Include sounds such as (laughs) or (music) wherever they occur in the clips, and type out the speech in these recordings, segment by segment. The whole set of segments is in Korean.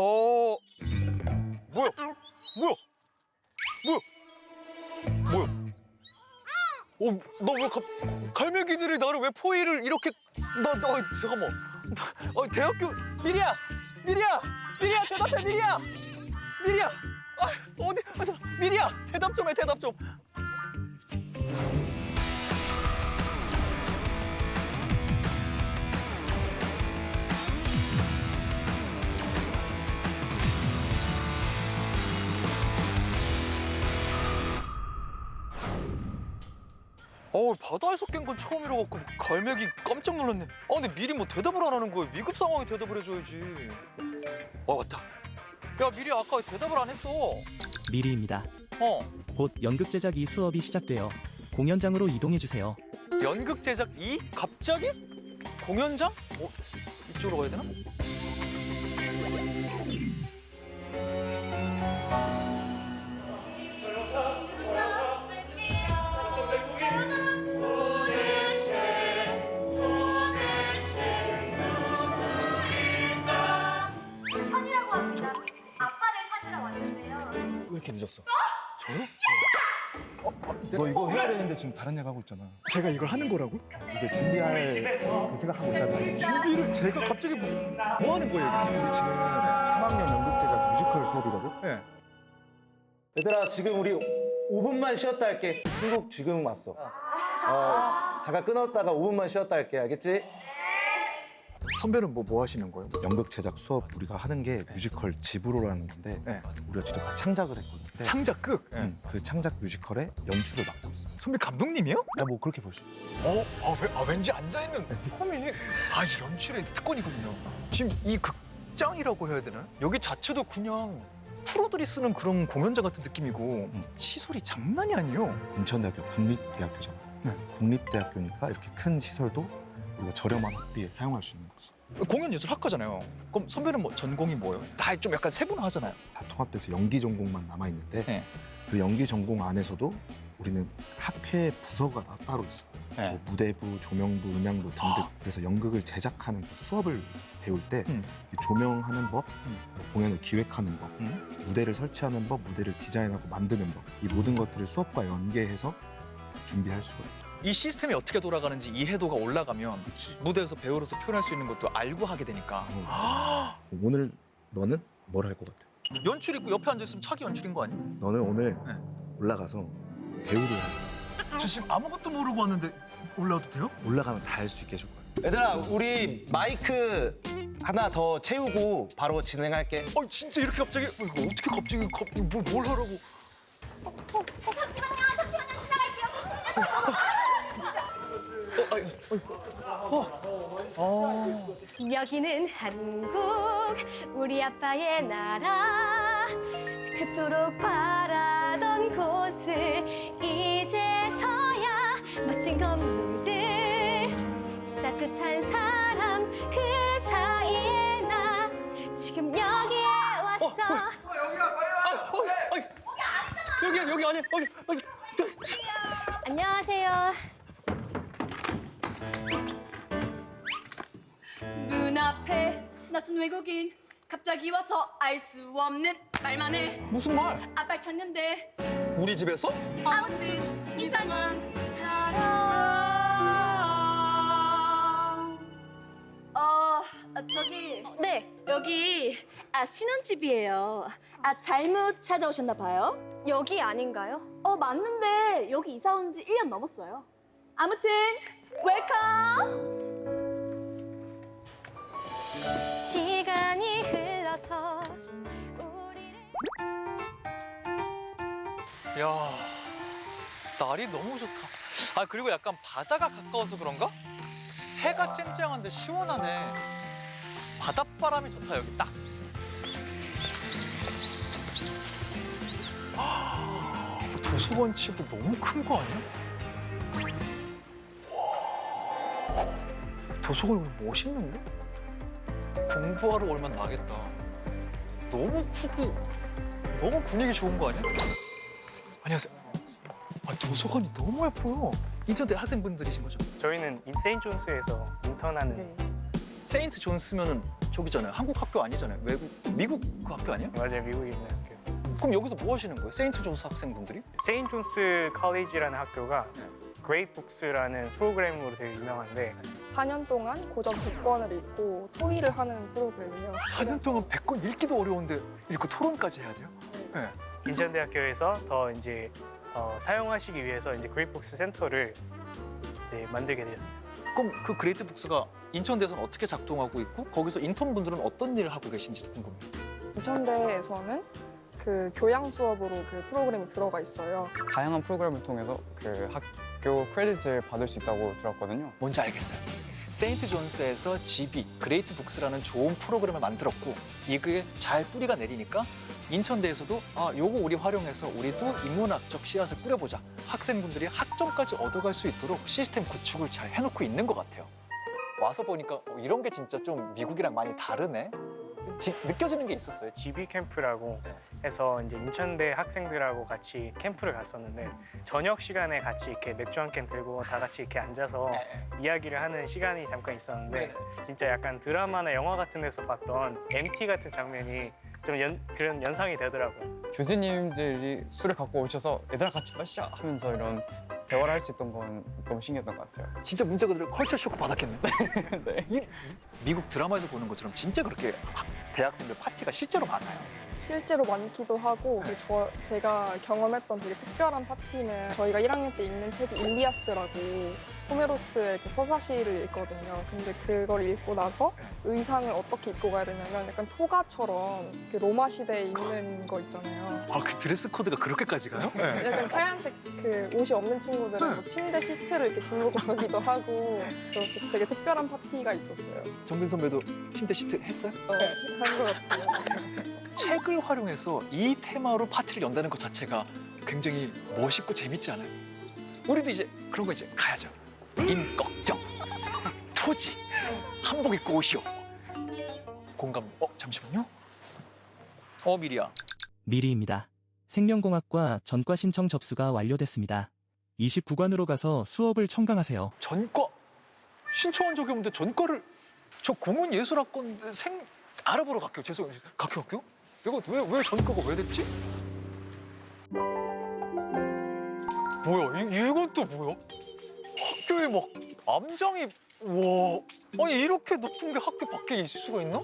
어. 뭐야? 뭐야? 뭐야? 뭐야? 어너왜 갈매기들이 나를 왜 포위를 이렇게 나나 어, 잠깐만. 나, 어 대학교 미리야! 미리야! 미리야 대답해 미리야! 미리야! 아 어디 아, 저, 미리야 대답 좀 해 대답 좀 어우 바다에서 깬 건 처음이라 갖고 갈매기 깜짝 놀랐네. 아 근데 미리 뭐 대답을 안 하는 거야. 위급 상황에 대답을 해줘야지. 와 왔다. 야 미리 아까 대답을 안 했어. 미리입니다. 어 곧 연극 제작 이 수업이 시작돼요. 공연장으로 이동해 주세요. 연극 제작 2? 갑자기? 공연장? 어 이쪽으로 가야 되나? 너 이거 해야 되는데 지금 다른 애 하고 있잖아. 제가 이걸 하는 거라고? 이제 준비할 그 생각하고 있어야 돼. 준비를 제가 갑자기 뭐, 뭐 하는 거예요? 지금? 우리 지금 3학년 연극 제작 뮤지컬 수업이거든. 네. 얘들아 지금 우리 5분만 쉬었다 할게 신곡 지금 왔어 어, 잠깐 끊었다가 5분만 쉬었다 할게 알겠지? 선배는 뭐 뭐 하시는 거예요? 연극 제작 수업 우리가 하는 게 뮤지컬 집으로라는 건데 네. 우리가 직접 다 창작을 했거든. 네. 창작극. 응, 그 창작 뮤지컬의 연출을 맡고 있어. 선배 감독님이요? 야, 뭐 그렇게 보시. 어? 아, 왜, 아 왠지 앉아있는 폼이 아, 이 연출의 특권이군요. 지금 이 극장이라고 해야 되나? 여기 자체도 그냥 프로들이 쓰는 그런 공연장 같은 느낌이고 음. 시설이 장난이 아니에요. 인천대학교 국립대학교잖아. 네. 국립대학교니까 이렇게 큰 시설도 우리가 저렴한 학비에 사용할 수 있는 거지. 공연 예술 학과잖아요. 그럼 선배는 뭐 전공이 뭐예요? 다 좀 약간 세분화하잖아요. 다 통합돼서 연기 전공만 남아 있는데 네. 그 연기 전공 안에서도 우리는 학회 부서가 다 따로 있어. 네. 뭐 무대부, 조명부, 음향부 등등. 그래서 연극을 제작하는 그 수업을 배울 때 음. 이 조명하는 법, 음. 뭐 공연을 기획하는 법, 음. 무대를 설치하는 법, 무대를 디자인하고 만드는 법. 이 모든 것들을 수업과 연계해서 준비할 수가 있어. 이 시스템이 어떻게 돌아가는지 이해도가 올라가면. 무대에서 배우로서 표현할 수 있는 것도 알고 하게 되니까 오늘 너는 뭘 할 것 같아? 연출 있고 옆에 앉아 있으면 차기 연출인 거 아니야? 너는 오늘 네. 올라가서 배우를 할 저 지금 아무것도 모르고 왔는데 올라와도 돼요? 거야. 올라가면 다 할 수 있게 해줄 거야. 얘들아 우리 마이크 하나 더 채우고 바로 진행할게 어 진짜 이렇게 갑자기 어, 이거 어떻게 갑자기 갑, 뭘, 뭘 하라고 잠시만요, 잠시만요, 여기는 한국, 우리 아빠의 나라. 그토록 바라던 곳을 이제서야 멋진 건물들, 따뜻한 사람 그 사이에 나 지금 여기에 왔어. 아, 어, 아니, 여기 여기 아니 여기 여기 안녕하세요. 앞에 낯선 외국인 갑자기 와서 알 수 없는 말만 해. 무슨 말? 아빠를 찾는데. 우리 집에서? 아무튼 이상한 사람. 어 아, 저기. 네, 여기 아 신혼집이에요. 아 잘못 찾아오셨나 봐요. 여기 아닌가요? 어 맞는데 여기 이사 온 지 1년 넘었어요. 아무튼 웰컴 시간이 흘러서 우리를 야 날이 너무 좋다. 아 그리고 약간 바다가 가까워서 그런가? 해가 쨍쨍한데 시원하네. 바닷바람이 좋다 여기 딱. 아, 도서관 치고 너무 큰 거 아니야? 와, 도서관이 오늘 멋있는데? 공부하러 올만 나겠다. 너무 크고 너무 분위기 좋은 거 아니야? 안녕하세요. 아, 도서관이 너무 예뻐요. 이전대 학생분들이신 거죠? 저희는 인세인 존스에서 인턴하는 세인트 존스면은 저기잖아요. 한국 학교 아니잖아요. 외국 미국 그 학교 아니에요? 맞아요, 미국에 있는 학교. 그럼 여기서 뭐 하시는 거예요? 세인트 존스 학생분들이? 세인 존스 컬리지라는 학교가 네. 그레이트 북스라는 프로그램으로 되게 유명한데 4년 동안 고전 100권을 읽고 토의를 하는 프로그램이에요. 4년 동안 100권 읽기도 어려운데 읽고 토론까지 해야 돼요? 네. 인천대학교에서 더 이제 어, 사용하시기 위해서 이제 그레이트 북스 센터를 이제 만들게 되었어요. 그럼 그 그레이트 북스가 인천대에서는 어떻게 작동하고 있고 거기서 인턴분들은 어떤 일을 하고 계신지도 궁금해요. 인천대에서는 그 교양 수업으로 그 프로그램이 들어가 있어요. 다양한 프로그램을 통해서 그 학 교 크레딧을 받을 수 있다고 들었거든요. 뭔지 알겠어요. 세인트 존스에서 GB 그레이트 북스라는 좋은 프로그램을 만들었고 이게 잘 뿌리가 내리니까 인천대에서도 아 요거 우리 활용해서 우리도 인문학적 씨앗을 뿌려보자 학생분들이 학점까지 얻어갈 수 있도록 시스템 구축을 잘 해놓고 있는 것 같아요. 와서 보니까 어, 이런 게 진짜 좀 미국이랑 많이 다르네. 지- 느껴지는 게 있었어요. GB 캠프라고 네. 해서 이제 인천대 학생들하고 같이 캠프를 갔었는데 저녁 시간에 같이 이렇게 맥주 한 캔 들고 다 같이 이렇게 앉아서 이야기를 하는 시간이 잠깐 있었는데 진짜 약간 드라마나 영화 같은 데서 봤던 MT 같은 장면이 좀 연, 그런 연상이 되더라고요. 교수님들이 술을 갖고 오셔서 얘들아 같이 마시자 하면서 이런 대화를 할 수 있던 건 너무 신기했던 것 같아요. 진짜 문자 그대로 컬처 쇼크 받았겠네. (laughs) 네. 이 미국 드라마에서 보는 것처럼 진짜 그렇게 학- 대학생들 파티가 실제로 많아요. 실제로 많기도 하고 그 저, 제가 경험했던 되게 특별한 파티는 저희가 1학년 때 읽는 책이 일리아스라고 호메로스의 그 서사시를 읽거든요. 근데 그걸 읽고 나서 의상을 어떻게 입고 가야 되냐면 약간 토가처럼 그 로마 시대에 입는 거 있잖아요. 아 그 드레스 코드가 그렇게까지 가요? 네. 약간 하얀색 그 옷이 없는 친구들은 뭐 침대 시트를 이렇게 두르고 가기도 하고 그렇게 되게 특별한 파티가 있었어요. 정근 선배도 침대 시트 했어요? 한것 같아요. 책을 활용해서 이 테마로 파티를 연다는 것 자체가 굉장히 멋있고 재밌지 않아요? 우리도 이제 그런 거 이제 가야죠. 임꺽정, 토지, 한복 입고 오시오. 공감. 어 잠시만요. 어 미리야. 미리입니다. 생명공학과 전과 신청 접수가 완료됐습니다. 29관으로 가서 수업을 청강하세요. 전과 신청한 적이 없는데 전과를 저 공은 예술학과인데 생 알아보러 갈게요. 죄송해요. 갈게요, 갈게요. 내가 왜왜 전과가 왜 됐지? 뭐야? 이, 이건 또 뭐야? 학교에 막 암장이 와 아니 이렇게 높은 게 학교 밖에 있을 수가 있나?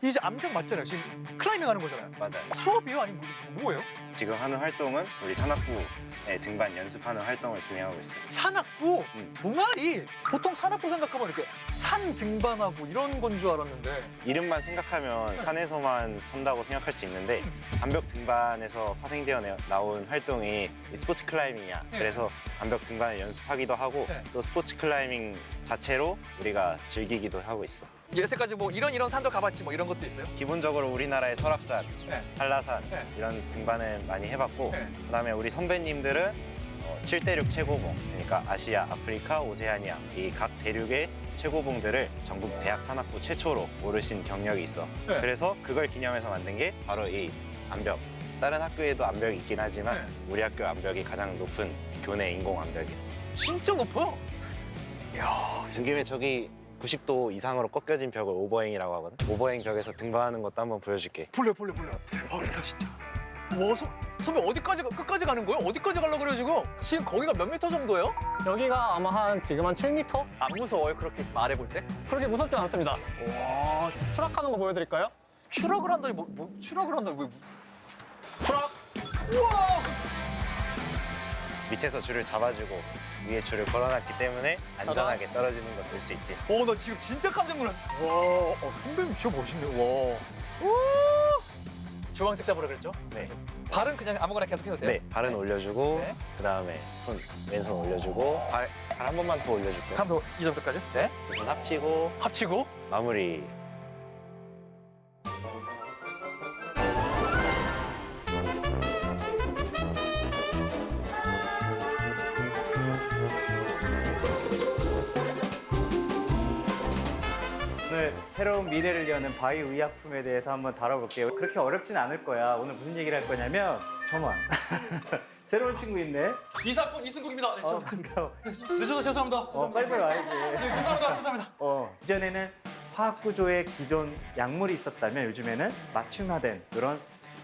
이제 암장 맞잖아요. 지금 클라이밍 하는 거잖아요. 맞아요. 수업이에요? 아니면 뭐- 뭐예요? 지금 하는 활동은 우리 산악부에 등반 연습하는 활동을 진행하고 있어요. 산악부 음. 동아리 보통 산악부 생각하면 이렇게 산 등반하고 이런 건 줄 알았는데 이름만 생각하면 산에서만 산다고 생각할 수 있는데 암벽 등반에서 파생되어 내- 나온 활동이 이 스포츠 클라이밍이야. 네. 그래서 암벽 등반을 연습하기도 하고 네. 또 스포츠 클라이밍 자체로 우리가 즐기기도 하고 있어. 여태까지 뭐 이런 이런 산도 가봤지 뭐 이런 것도 있어요? 기본적으로 우리나라의 설악산, 네. 한라산 네. 이런 등반을 많이 해봤고 네. 그다음에 우리 선배님들은 어, 7대륙 최고봉 그러니까 아시아, 아프리카, 오세아니아 이 각 대륙의 최고봉들을 전국 대학 산악부 최초로 오르신 경력이 있어. 네. 그래서 그걸 기념해서 만든 게 바로 이 암벽. 다른 학교에도 암벽이 있긴 하지만 네. 우리 학교 암벽이 가장 높은 교내 인공 암벽이야. 진짜 높아요. 이야, 등김에 저기 90도 이상으로 꺾여진 벽을 오버행이라고 하거든. 오버행 벽에서 등반하는 것도 한번 보여줄게. 볼래 볼래 볼래. 대박이다 진짜. 와, 서, 선배 어디까지 가- 끝까지 가는 거예요? 어디까지 가려고 그래요 지금? 지금 거기가 몇 미터 정도예요? 여기가 아마 한 지금 한 7m? 안 무서워요 그렇게 말해 볼 때? 그렇게 무섭지 않습니다. 와, 추락하는 거 보여드릴까요? 추락을 한다니 뭐, 뭐 추락을 한다니 왜? 추락! 밑에서 줄을 잡아주고 위에 줄을 걸어놨기 때문에 안전하게 떨어지는 걸 볼 수 있지. 어, 나 지금 진짜 깜짝 놀랐어. 와, 어, 선배님 진짜 멋있네. 와. 우! 주황색 잡으라 그랬죠? 네. 발은 그냥 아무거나 계속 해도 돼요? 네, 발은 올려주고 네. 그 다음에 손 왼손 올려주고 발 한 번만 더 올려줄게요. 한번 더, 이 정도까지? 네. 두손 합치고 합치고. 마무리. 새로운 미래를 여는 바이오 의약품에 대해서 한번 다뤄볼게요. 그렇게 어렵진 않을 거야. 오늘 무슨 얘기를 할 거냐면 저만 (laughs) 새로운 친구 있네. 이사건 이승국입니다. 네, 어, 저, 반가워. 늦어서 죄송합니다. 어, 빨리 빨리 와야지. 네, 죄송합니다. 죄송합니다. 어, 이전에는 화학 구조의 기존 약물이 있었다면 요즘에는 맞춤화된 그런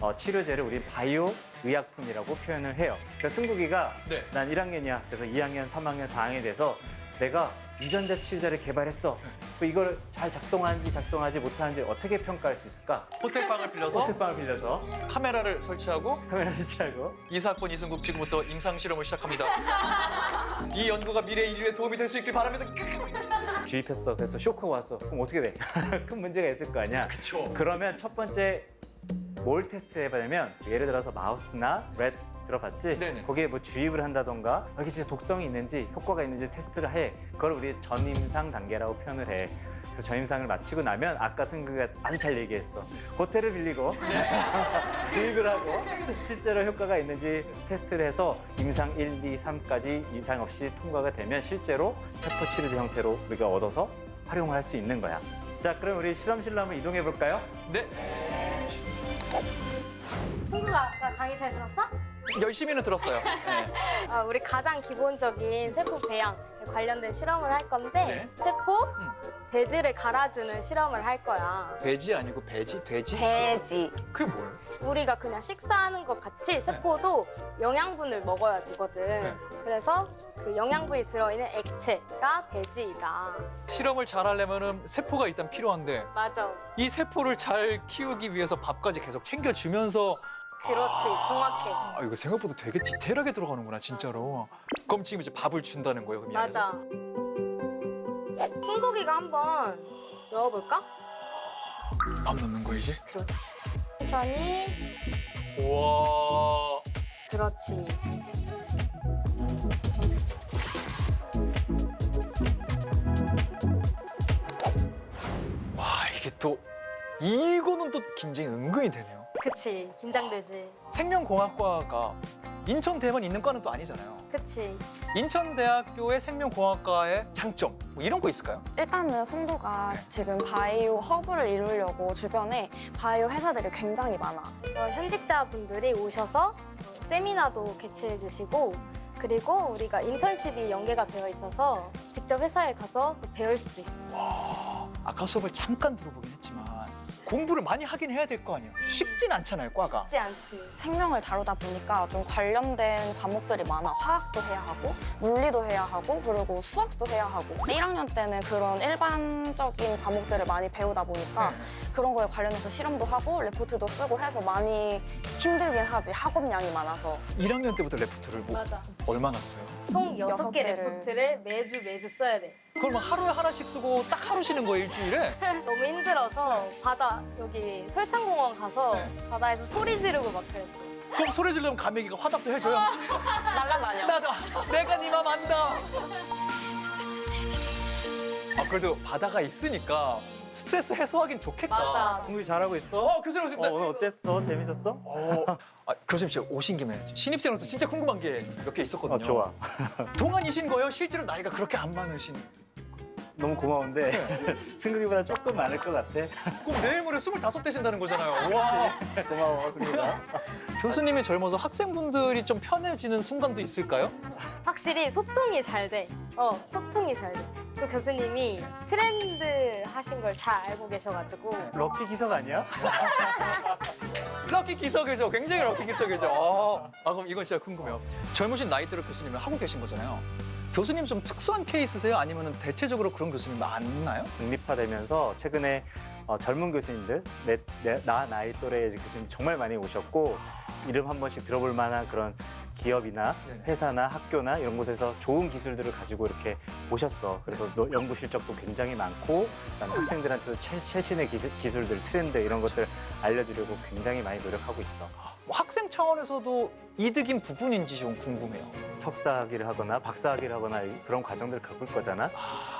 어, 치료제를 우리 바이오 의약품이라고 표현을 해요. 그래서 승국이가 네. 난 1학년이야. 그래서 2학년, 3학년, 4학년이 돼서 내가 유전자 치료제를 개발했어. 그 이걸 잘 작동하는지 작동하지 못하는지 어떻게 평가할 수 있을까? 호텔 방을 빌려서 호텔방을 빌려서 카메라를 설치하고 카메라 설치하고 이 사건 이승국 지금부터 임상 실험을 시작합니다. (laughs) 이 연구가 미래 인류에 도움이 될 수 있길 바랍니다. (laughs) 주입했어. 그래서 쇼크가 왔어. 그럼 어떻게 돼? (laughs) 큰 문제가 있을 거 아니야. 그쵸. 그러면 첫 번째 뭘 테스트 해보냐면 예를 들어서 마우스나 렛 들어봤지? 네네. 거기에 뭐 주입을 한다던가 여기 진짜 독성이 있는지 효과가 있는지 테스트를 해. 그걸 우리 전임상 단계라고 표현을 해. 그래서 전임상을 마치고 나면 아까 승규가 아주 잘 얘기했어. 호텔을 빌리고 (laughs) 주입을 하고 실제로 효과가 있는지 테스트를 해서 임상 1, 2, 3까지 이상 없이 통과가 되면 실제로 세포 치료제 형태로 우리가 얻어서 활용을 할 수 있는 거야. 자, 그럼 우리 실험실로 한번 이동해 볼까요? 네. 승구가 아까 강의 잘 들었어? 열심히는 들었어요. 네. 아, 우리 가장 기본적인 세포 배양 관련된 실험을 할 건데 네. 세포 배지를 갈아주는 실험을 할 거야. 돼지 아니고 배지? 돼지? 배지. 그게 뭐예요? 우리가 그냥 식사하는 것 같이 세포도 영양분을 먹어야 되거든. 그래서 그 영양분이 들어있는 액체가 배지이다. 실험을 잘 하려면 세포가 일단 필요한데 맞아. 이 세포를 잘 키우기 위해서 밥까지 계속 챙겨주면서 그렇지. 정확해. 아 이거 생각보다 되게 디테일하게 들어가는구나 진짜로. 그럼 지금 이제 밥을 준다는 거예요? 그럼? 맞아. 승고기가 한번 넣어볼까? 밥 넣는 거 이제? 그렇지. 천천히. 우와. 그렇지. 와 이게 또 이거는 또 긴장이 은근히 되네요. 그치. 긴장되지. 생명공학과가 인천 대만 있는 과는 또 아니잖아요. 그치. 인천대학교의 생명공학과의 장점 뭐 이런 거 있을까요? 일단은 송도가 지금 바이오 허브를 이루려고 주변에 바이오 회사들이 굉장히 많아. 그래서 현직자분들이 오셔서 어, 세미나도 개최해 주시고 그리고 우리가 인턴십이 연계가 되어 있어서 직접 회사에 가서 배울 수도 있어. 아까 수업을 잠깐 들어보긴 했지만 공부를 많이 하긴 해야 될 거 아니에요. 쉽진 않잖아요, 과가. 쉽지 않지. 생명을 다루다 보니까 좀 관련된 과목들이 많아. 화학도 해야 하고, 물리도 해야 하고, 그리고 수학도 해야 하고. 1학년 때는 그런 일반적인 과목들을 많이 배우다 보니까 네. 그런 거에 관련해서 실험도 하고, 레포트도 쓰고 해서 많이 힘들긴 하지. 학업량이 많아서. 1학년 때부터 레포트를 뭐 맞아. 얼마나 써요? 총 여섯 여섯 개 개를. 레포트를 매주 매주 써야 돼. 그걸 막 하루에 하나씩 쓰고 딱 하루 쉬는 거예요, 일주일에? (laughs) 너무 힘들어서 바다 여기 설창공원 가서 네. 바다에서 소리 지르고 막 그랬어. 그럼 소리 지르면 가메기가 화답도 해줘요. (laughs) 날라다녀. 나도 내가 네 맘 안다. 아 그래도 바다가 있으니까 스트레스 해소하긴 좋겠다. 맞아. 공부 잘하고 있어? 어 교수님 어, 오십니다. 오늘 어땠어? 재밌었어? 어, 아, 교수님 진짜 오신 김에 신입생으로서 진짜 궁금한 게 몇 개 있었거든요. 어, 좋아. 동안이신 거예요? 실제로 나이가 그렇게 안 많으신? 너무 고마운데 (laughs) 승국이보다 조금 많을 것 같아. 그럼 내일 모레 스물다섯 되신다는 거잖아요. (laughs) 와. 고마워, 승국아. (laughs) 교수님이 젊어서 학생분들이 좀 편해지는 순간도 있을까요? 확실히 소통이 잘 돼. 어, 소통이 잘 돼. 또 교수님이 트렌드 하신 걸 잘 알고 계셔가지고 럭키 기석 아니야? 럭키 기석이죠. 굉장히 럭키 기석이죠. 아, 아, 그럼 이건 진짜 궁금해요. 젊으신 나이대로 교수님을 하고 계신 거잖아요. 교수님 좀 특수한 케이스세요? 아니면 대체적으로 그런 교수님 많나요? 독립화되면서 최근에 어, 젊은 교수님들, 내, 내- 나 나이 또래의 교수님 정말 많이 오셨고 이름 한 번씩 들어볼 만한 그런 기업이나 네네. 회사나 학교나 이런 곳에서 좋은 기술들을 가지고 이렇게 오셨어. 그래서 너- 연구 실적도 굉장히 많고 그다음에 학생들한테도 최, 최신의 기술, 기술들, 트렌드 이런 것들 알려주려고 굉장히 많이 노력하고 있어. 뭐 학생 차원에서도 이득인 부분인지 좀 궁금해요. 석사학위를 하거나 박사학위를 하거나 이- 그런 과정들을 겪을 거잖아.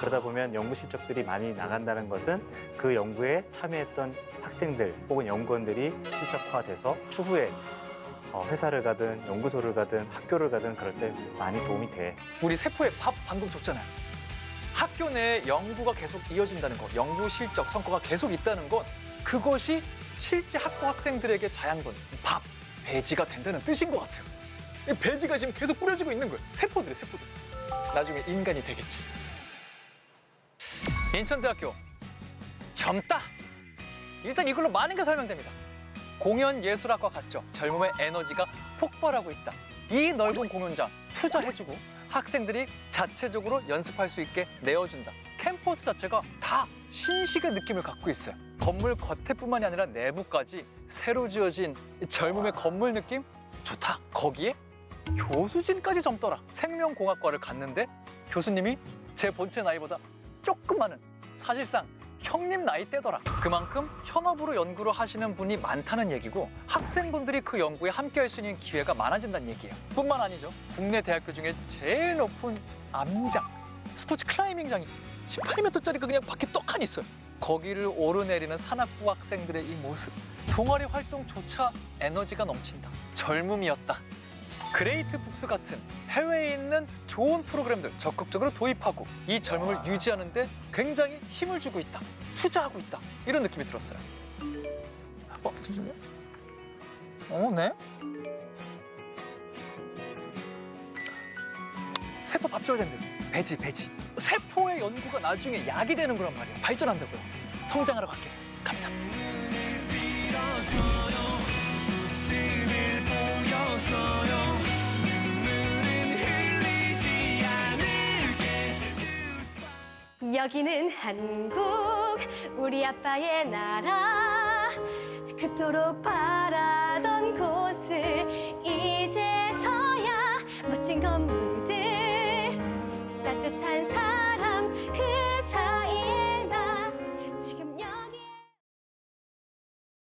그러다 보면 연구 실적들이 많이 나간다는 것은 그 연구에 참여했던 학생들 혹은 연구원들이 실적화돼서 추후에 어, 회사를 가든 연구소를 가든 학교를 가든 그럴 때 많이 도움이 돼. 우리 세포의 밥 방금 줬잖아요. 학교 내 연구가 계속 이어진다는 것, 연구 실적 성과가 계속 있다는 것, 그것이 실제 학부 학생들에게 자양분, 밥, 배지가 된다는 뜻인 것 같아요. 이 배지가 지금 계속 뿌려지고 있는 거예요. 세포들이 세포들. 나중에 인간이 되겠지. 인천대학교 젊다. 일단 이걸로 많은 게 설명됩니다. 공연 예술학과 같죠. 젊음의 에너지가 폭발하고 있다. 이 넓은 공연장 투자해주고 학생들이 자체적으로 연습할 수 있게 내어준다. 캠퍼스 자체가 다 신식의 느낌을 갖고 있어요. 건물 겉에뿐만이 아니라 내부까지 새로 지어진 이 젊음의 건물 느낌 좋다. 거기에 교수진까지 젊더라. 생명공학과를 갔는데 교수님이 제 본체 나이보다 조금 많은 사실상 형님 나이대더라. 그만큼 현업으로 연구를 하시는 분이 많다는 얘기고 학생분들이 그 연구에 함께 할 수 있는 기회가 많아진다는 얘기예요. 뿐만 아니죠. 국내 대학교 중에 제일 높은 암장, 스포츠 클라이밍장이 18m짜리가 그냥 밖에 떡하니 있어요. 거기를 오르내리는 산악부 학생들의 이 모습. 동아리 활동조차 에너지가 넘친다. 젊음이었다. 그레이트 북스 같은 해외에 있는 좋은 프로그램들 적극적으로 도입하고 이 젊음을 유지하는 데 굉장히 힘을 주고 있다. 투자하고 있다. 이런 느낌이 들었어요. 어, 잠시만요. 어, 네. 세포 밥 줘야 된대. 배지, 배지. 세포의 연구가 나중에 약이 되는 거란 말이에요. 발전한다고요. 성장하러 갈게. 갑니다. 여기는 한국 우리 아빠의 나라. 그토록 바라던 곳을 이제서야 멋진 건물들 따뜻한 사람 그 사이에.